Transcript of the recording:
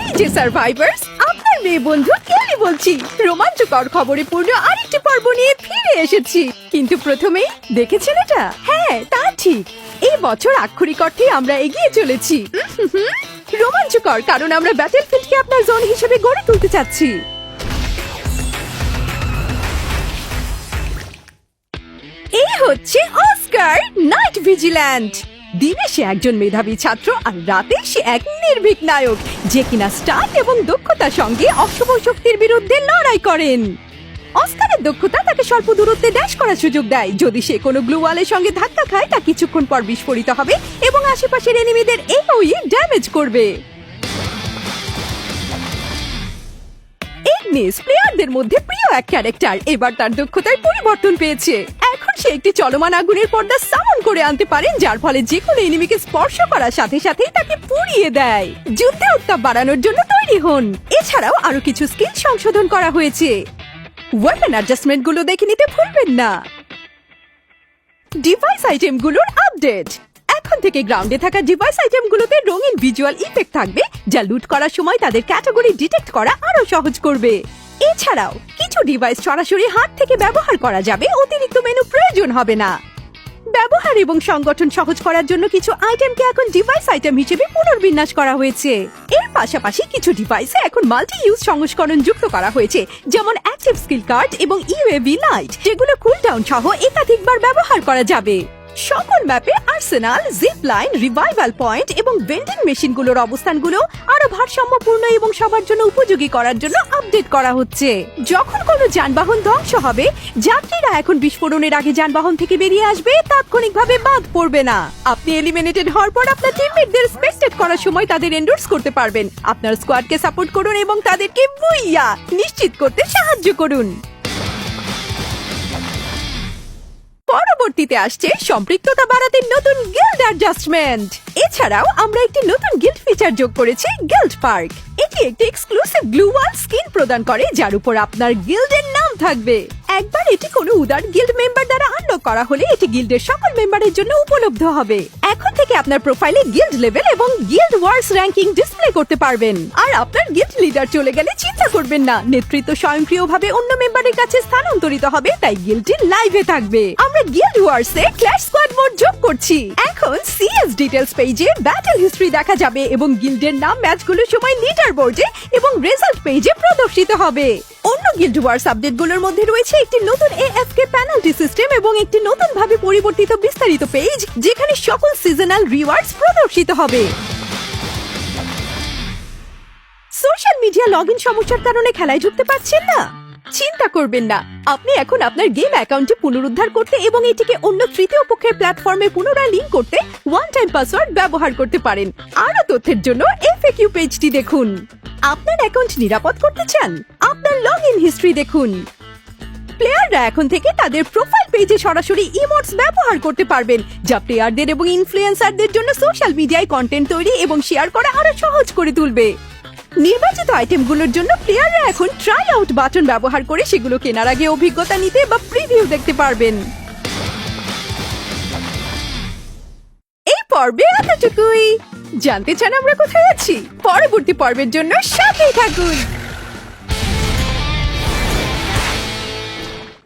এই যে সার্ভাইভার্স আপনার মেয়ে বন্ধু কেলি বলছি। রোমাঞ্চকর খবরে পূর্ণ আরেকটি পর্ব নিয়ে ফিরে এসেছি। কিন্তু প্রথমেই দেখেছেন এটা? হ্যাঁ তা ঠিক। এই বছর আক্ষরিক অর্থে আমরা এগিয়ে চলেছি। রোমাঞ্চকর, কারণ আমরা ব্যাটেলফিল্ডকে আপনার জোন হিসেবে গড়ে তুলতে চাচ্ছি। এই হচ্ছে অস্কার নাইট ভিজিল্যান্ট দিনে সে একজন মেধাবী ছাত্র আর রাতে সে এক নির্ভীক নায়ক, যে কিনা স্টার্ট এবং দক্ষতার সঙ্গে অশুভ শক্তির বিরুদ্ধে লড়াই করেন। অস্কারের দক্ষতা তাকে স্বল্প দূরত্বে ড্যাশ করার সুযোগ দেয়। যদি সে কোনো গ্লু ওয়ালের সঙ্গে ধাক্কা খায়, তা কিছুক্ষণ পর বিস্ফোরিত হবে এবং আশেপাশের এনিমিদের এই ড্যামেজ করবে। ইগনিস প্লেয়ারদের মধ্যে প্রিয় এক ক্যারেক্টার এবার তার দক্ষতায় পরিবর্তন পেয়েছে। সে একটি চলমান আগুনের পর্দা সামন করে আনতে পারেন, যার ফলে যে কোনো এনিমিকে স্পর্শ করার সাথে সাথেই তাকে পুড়িয়ে দেয়। যুদ্ধে উত্তাপ বাড়ানোর জন্য তৈরি হন। এছাড়াও আরও কিছু স্কিল সংশোধন করা হয়েছে। ওয়েপন অ্যাডজাস্টমেন্টগুলো দেখে নিতে ভুলবেন না। ডিভাইস আইটেমগুলোর আপডেট এখন থেকে গ্রাউন্ডে থাকা ডিভাইস আইটেমগুলোতে রঙিন ভিজুয়াল ইফেক্ট থাকবে, যা লুট করার সময় তাদের ক্যাটাগরি ডিটেক্ট করা আরও সহজ করবে। এছাড়াও কিছু ডিভাইস সরাসরি হাত থেকে ব্যবহার করা যাবে, অতিরিক্ত মেনু প্রয়োজন হবে না। ব্যবহার এবং সংগঠন সহজ করার জন্য কিছু আইটেমকে এখন ডিভাইস আইটেম হিসেবে পুনর্বিন্যাস করা হয়েছে। এর পাশাপাশি কিছু ডিভাইসে এখন মাল্টি ইউজ সংস্করণ যুক্ত করা হয়েছে, যেমন অ্যাক্টিভ স্কিল কার্ড এবং ইউএভি লাইট যেগুলো কুলডাউন সহ একাধিকবার ব্যবহার করা যাবে। সকল ম্যাপে arsenal zip line revival point এবং ভেন্ডিং মেশিনগুলোর অবস্থানগুলো আরও ভারসাম্যপূর্ণ এবং সবার জন্য উপযোগী করার জন্য আপডেট করা হচ্ছে। যখন কোনো যানবাহন ধ্বংস হবে, যাত্রীরা এখন বিস্ফোরণের আগে যানবাহন থেকে বেরিয়ে আসবে, তাৎক্ষণিকভাবে বাদ পড়বে না। আপনি এলিমিনেটেড হওয়ার পর আপনার টিমমেটদের স্পেক্টেট করার সময় তাদের এন্ডোর্স করতে পারবেন। আপনার স্কোয়াডকে সাপোর্ট করুন এবং তাদেরকে বুইয়া নিশ্চিত করতে সাহায্য করুন। পরবর্তীতে আসছে সম্পৃক্ততা বাড়াতে নতুন গিল্ড অ্যাডজাস্টমেন্ট এছাড়াও আমরা একটি নতুন গিল্ড ফিচার যোগ করেছি গিল্ড পার্ক এটি একটি এক্সক্লুসিভ গ্লু ওয়াল স্কিন প্রদান করে, যার উপর আপনার গিল্ডের নাম থাকবে। একবার এটি কোনো উদার গিল্ড মেম্বার দ্বারা আনলক করা হলে এটি গিল্ডের সকল মেম্বারের জন্য উপলব্ধ হবে। এখন থেকে আপনার প্রোফাইলে গিল্ড লেভেল এবং গিল্ড ওয়ার্স র্যাঙ্কিং ডিসপ্লে করতে পারবেন। আর আপনার গিল্ড লিডার চলে গেলে চিন্তা করবেন না। নেতৃত্ব স্বয়ংক্রিয়ভাবে অন্য মেম্বারের কাছে স্থানান্তরিত হবে, তাই গিল্ডটি লাইভে থাকবে। আমরা গিল্ড ওয়ার্সে ক্ল্যাশ স্কোয়াড মোড যোগ করছি। এখন সিএস ডিটেলস পেজে ব্যাটল হিস্ট্রি দেখা যাবে এবং গিল্ডের নাম ম্যাচগুলোর সময় লিডার বোর্ডে এবং রেজাল্ট পেজে প্রদর্শিত হবে। অন্য গিল্ড ওয়ার্স আপডেটগুলোর মধ্যে রয়েছে একটি নতুন এএফকে পেনাল্টি সিস্টেম এবং একটি নতুন ভাবে পরিবর্তিত বিস্তারিত পেজ যেখানে সকল সিজনাল রিওয়ার্ডস প্রদর্শিত হবে। সোশ্যাল মিডিয়া লগ ইন সমস্যার কারণে খেলায় ঢুকতে পারছেন না? চিন্তা করবেন না। আপনি এখন আপনার গেম অ্যাকাউন্টটি পুনরুদ্ধার করতে এবং এটিকে অন্য তৃতীয় পক্ষের প্ল্যাটফর্মে পুনরায় লিঙ্ক করতে ওয়ান টাইম পাসওয়ার্ড ব্যবহার করতে পারেন। আরও তথ্যের জন্য এফএকিউ পেজটি দেখুন। আপনার অ্যাকাউন্ট নিরাপদ করতে চান? আপনার লগ ইন হিস্ট্রি দেখুন। প্লেয়াররা এখন থেকে তাদের প্রোফাইল পেজে সরাসরি ইমোটস ব্যবহার করতে পারবেন, যা প্লেয়ারদের এবং ইনফ্লুয়েন্সারদের জন্য সোশ্যাল মিডিয়ায় কন্টেন্ট তৈরি এবং শেয়ার করা আরও সহজ করে তুলবে। নির্বাচিত আইটেমগুলোর জন্য প্লেয়াররা এখন ট্রাই আউট বাটন ব্যবহার করে সেগুলো কেনার আগে অভিজ্ঞতা নিতে বা প্রিভিউ দেখতে পারবেন। এই পর্বে এতটুকুই। জানতে চান আমরা কোথায় আছি? পরবর্তী পর্বের জন্য সাথেই থাকুন।